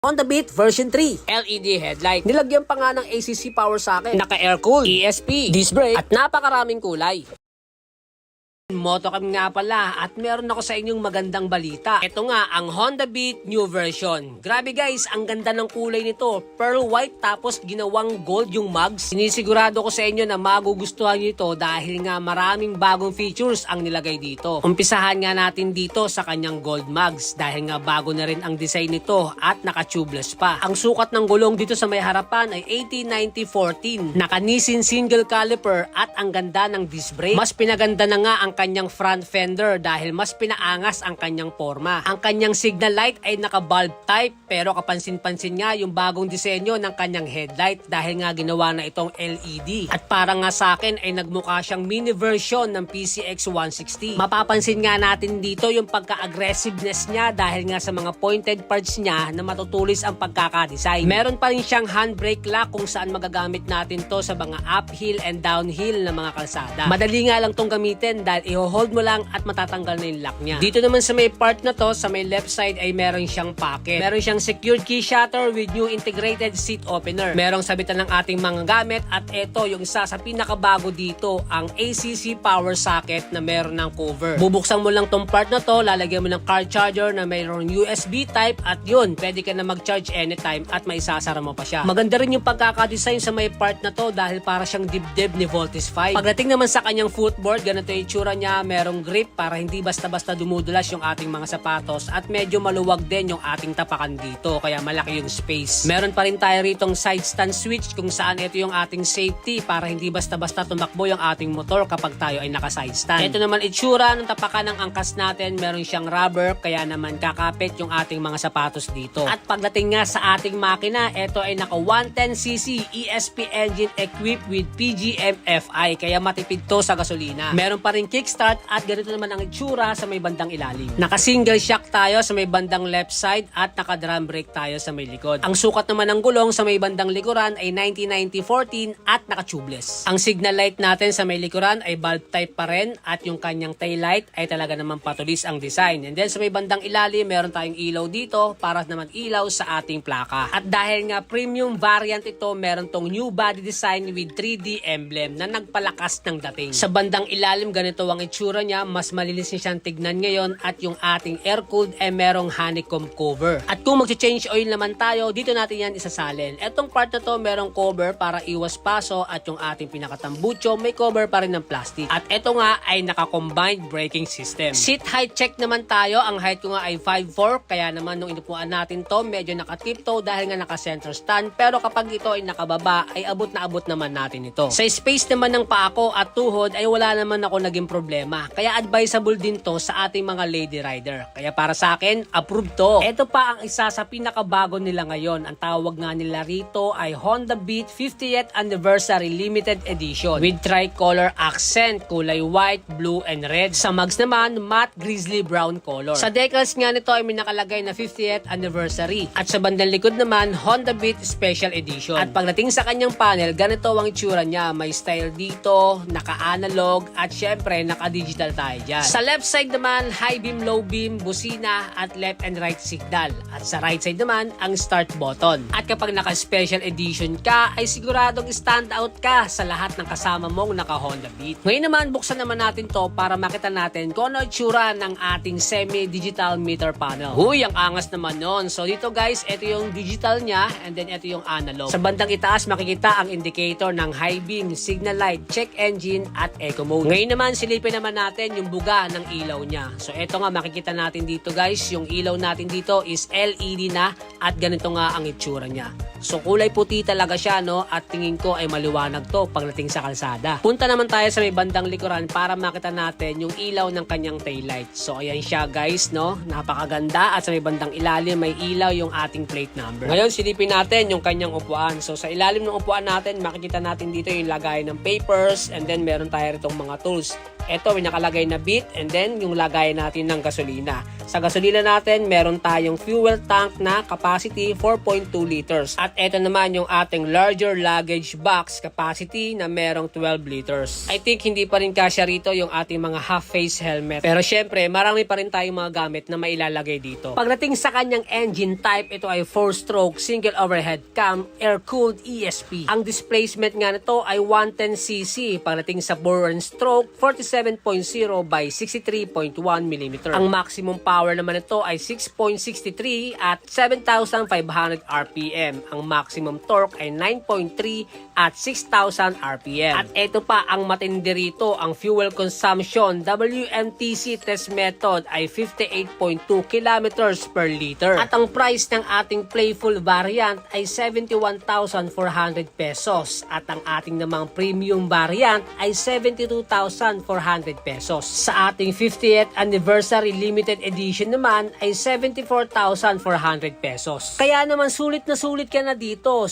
Honda Beat version 3, LED headlight. Nilagyan pa nga ng ACC power socket, naka-air-cooled, ESP, disc brake, at napakaraming kulay. Motocam nga pala at meron ako sa inyong magandang balita. Ito nga ang Honda Beat new version. Grabe guys, ang ganda ng kulay nito. Pearl white tapos ginawang gold yung mugs. Sinisigurado ko sa inyo na magugustuhan nyo ito dahil nga maraming bagong features ang nilagay dito. Umpisahan nga natin dito sa kanyang gold mugs dahil nga bago na rin ang design nito at naka-tubeless pa. Ang sukat ng gulong dito sa may harapan ay 80-90-14. Naka-Nissin single caliper at ang ganda ng disc brake. Mas pinaganda na nga ang kanyang front fender dahil mas pinaangas ang kanyang forma. Ang kanyang signal light ay naka-bulb type pero kapansin-pansin nga yung bagong disenyo ng kanyang headlight dahil nga ginawa na itong LED. At para nga sa akin ay nagmukha siyang mini version ng PCX 160. Mapapansin nga natin dito yung pagka-aggressiveness niya dahil nga sa mga pointed parts niya na matutulis ang pagkakadesign. Meron pa rin siyang handbrake lock kung saan magagamit natin to sa mga uphill and downhill na mga kalsada. Madali nga lang tong gamitin dahil i-hold mo lang at matatanggal na yung lock niya. Dito naman sa may part na to, sa may left side ay meron siyang pocket. Meron siyang secured key shutter with new integrated seat opener. Merong sabitan ng ating mga gamit at ito yung isa sa pinakabago dito, ang ACC power socket na meron ng cover. Bubuksan mo lang tong part na to, lalagyan mo ng car charger na mayroong USB type at yun, pwede ka na mag-charge anytime at maisasara mo pa siya. Maganda rin yung pagkakadesign sa may part na to dahil para siyang dibdib ni Voltis 5. Pagdating naman sa kanyang footboard, ganito yung itsura niya, merong grip para hindi basta-basta dumudulas yung ating mga sapatos at medyo maluwag din yung ating tapakan dito kaya malaki yung space. Meron pa rin tayo ritong side stand switch kung saan ito yung ating safety para hindi basta-basta tumakbo yung ating motor kapag tayo ay naka-side stand. Ito naman itsura ng tapakan ng angkas natin, meron siyang rubber kaya naman kakapit yung ating mga sapatos dito. At pagdating nga sa ating makina, ito ay naka 110cc ESP engine equipped with PGM FI kaya matipid to sa gasolina. Meron pa rin kickstart at ganito naman ang itsura sa may bandang ilalim. Naka-single shock tayo sa may bandang left side at naka-drum brake tayo sa may likod. Ang sukat naman ng gulong sa may bandang likuran ay 90-90-14 at naka-tubeless. Ang signal light natin sa may likuran ay bulb type pa rin at yung kanyang tail light ay talaga naman patulis ang design. And then sa may bandang ilalim, meron tayong ilaw dito para naman ilaw sa ating plaka. At dahil nga premium variant ito, meron tong new body design with 3D emblem na nagpalakas ng dating. Sa bandang ilalim, ganito ang itsura niya. Mas malinis niya siyang tignan ngayon at yung ating air cooled ay merong honeycomb cover. At kung mag-change oil naman tayo, dito natin yan isasalin. Etong part na to, merong cover para iwas paso at yung ating pinakatambucho may cover pa rin ng plastic. At ito nga ay naka-combined braking system. Seat height check naman tayo. Ang height ko nga ay 5'4", kaya naman nung inupuan natin to, medyo naka-tiptoe dahil nga naka-center stand. Pero kapag ito ay nakababa, ay abot na abot naman natin ito. Sa space naman ng paa ko at tuhod ay wala naman ako naging problema. Kaya advisable din to sa ating mga lady rider. Kaya para sa akin, approved to. Ito pa ang isa sa pinakabago nila ngayon. Ang tawag nga nila rito ay Honda Beat 50th Anniversary Limited Edition with tricolor accent, kulay white, blue, and red. Sa mugs naman, matte grizzly brown color. Sa decals nga nito ay may nakalagay na 50th anniversary. At sa bandang likod naman, Honda Beat Special Edition. At pagdating sa kanyang panel, ganito ang itsura niya. May style dito, naka-analog, at syempre, naka-digital tayo dyan. Sa left side naman, high beam, low beam, busina, at left and right signal. At sa right side naman, ang start button. At kapag naka-special edition ka, ay siguradong stand out ka sa lahat ng kasama mong naka-Honda Beat. Ngayon naman, buksan naman natin to para makita natin kung ano itsura ng ating semi-digital meter panel. Huy, ang angas naman nun. So dito guys, ito yung digital niya and then ito yung analog. Sa bandang itaas, makikita ang indicator ng high beam, signal light, check engine, at eco mode. Ngayon naman, silipin naman natin yung buga ng ilaw niya. So ito nga, makikita natin dito guys, yung ilaw natin dito is LED na at ganito nga ang itsura niya. So kulay puti talaga siya no at tingin ko ay maliwanag to pagdating sa kalsada. Punta naman tayo sa may bandang likuran para makita natin yung ilaw ng kanyang taillight. So ayan siya guys no, napakaganda at sa may bandang ilalim may ilaw yung ating plate number. Ngayon silipin natin yung kanyang upuan. So sa ilalim ng upuan natin makikita natin dito yung lagay ng papers and then meron tayo ritong mga tools. Ito may nakalagay na bit and then yung lagay natin ng gasolina. Sa gasolina natin meron tayong fuel tank na capacity 4.2 liters at ito naman yung ating larger luggage box capacity na merong 12 liters. I think hindi pa rin kasya rito yung ating mga half-face helmet. Pero syempre, marami pa rin tayong mga gamit na mailalagay dito. Pagdating sa kanyang engine type, ito ay 4-stroke single overhead cam air-cooled ESP. Ang displacement nga nito ay 110cc. Pagdating sa bore and stroke, 47.0 by 63.1 mm. Ang maximum power naman nito ay 6.63 at 7,500 RPM. Ang maximum torque ay 9.3 at 6,000 RPM. At ito pa ang matindi rito, ang fuel consumption WMTC test method ay 58.2 kilometers per liter. At ang price ng ating playful variant ay 71,400 pesos. At ang ating namang premium variant ay 72,400 pesos. Sa ating 50th anniversary limited edition naman ay 74,400 pesos. Kaya naman sulit na sulit ka na dito.